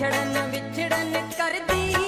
ਵਿਛੜਨ ਵਿਛੜਨ ਕਰਦੀ।